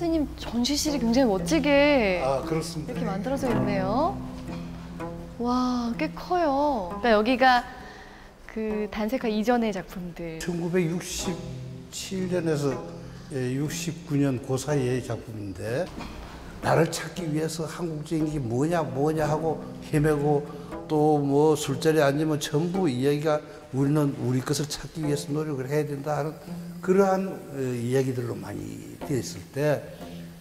선생님 전시실이 굉장히 멋지게 아 그렇습니다. 이렇게 만들어져 있네요. 와, 꽤 커요. 그러니까 여기가 그 단색화 이전의 작품들. 1967년에서 69년 그 사이의 작품인데 나를 찾기 위해서 한국적인 게 뭐냐 뭐냐 하고 헤매고 또 뭐 술자리에 앉으면 전부 이야기가 우리는 우리 것을 찾기 위해서 노력을 해야 된다 하는 그러한 어, 이야기들로 많이 되어 있을 때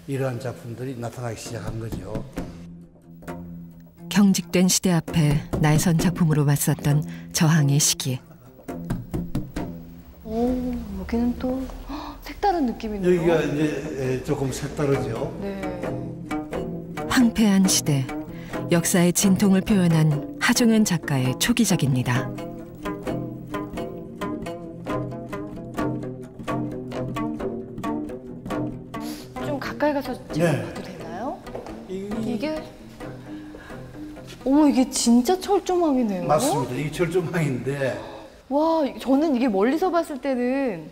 이러한 작품들이 나타나기 시작한 거죠. 경직된 시대 앞에 날선 작품으로 맞섰던 저항의 시기. 오, 여기는 또 헉, 색다른 느낌이네요. 여기가 이제 조금 색다르죠. 네. 황폐한 시대, 역사의 진통을 표현한 하종현 작가의 초기작입니다. 좀 가까이 가서 네. 찍어봐도 되나요? 이- 이게 어머 이게 진짜 철조망이네요. 맞습니다. 이게 철조망인데 와, 저는 이게 멀리서 봤을 때는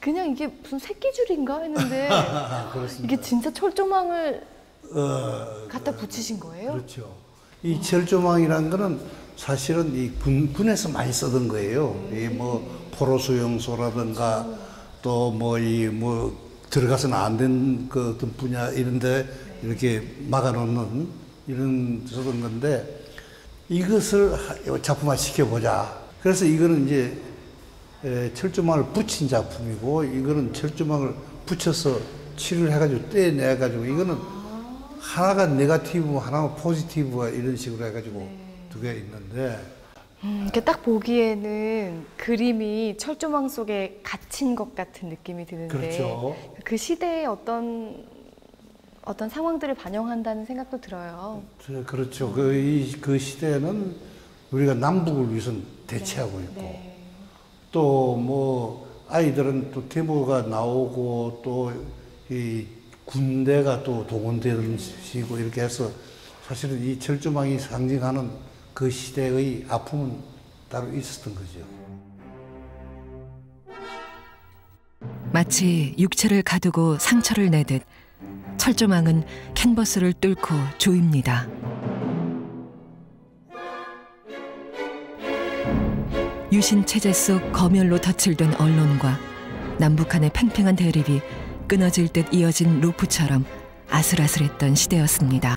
그냥 이게 무슨 새끼줄인가 했는데 그렇습니다. 이게 진짜 철조망을 어, 갖다 붙이신 거예요? 그렇죠. 이 철조망이라는 거는 사실은 이 군, 군에서 많이 쓰던 거예요. 이 뭐 포로 수용소라든가 또 뭐 이뭐 들어가서는 안 된 그 어떤 분야 이런데 이렇게 막아놓는 이런 쓰던 건데 이것을 하- 작품화 시켜보자. 그래서 이거는 이제 에, 철조망을 붙인 작품이고 이거는 철조망을 붙여서 칠을 해가지고 떼내가지고 이거는 하나가 네가티브, 하나가 포지티브가 이런 식으로 해가지고 두개 있는데 음, 이렇게 딱 보기에는 그림이 철조망 속에 갇힌 것 같은 느낌이 드는데 그렇죠. 그 시대의 어떤 어떤 상황들을 반영한다는 생각도 들어요. 저- 그렇죠. 그, 이, 그 시대에는 우리가 남북을 위해서 대치하고 있고 네. 또뭐 아이들은 또 데모가 나오고 또 이 군대가 또 동원되는 시고 이렇게 해서 사실은 이 철조망이 상징하는 그 시대의 아픔은 따로 있었던 거죠. 마치 육체를 가두고 상처를 내듯 철조망은 캔버스를 뚫고 조입니다. 유신 체제 속 검열로 덧칠된 언론과 남북한의 팽팽한 대립이 끊어질 듯 이어진 루프처럼 아슬아슬했던 시대였습니다.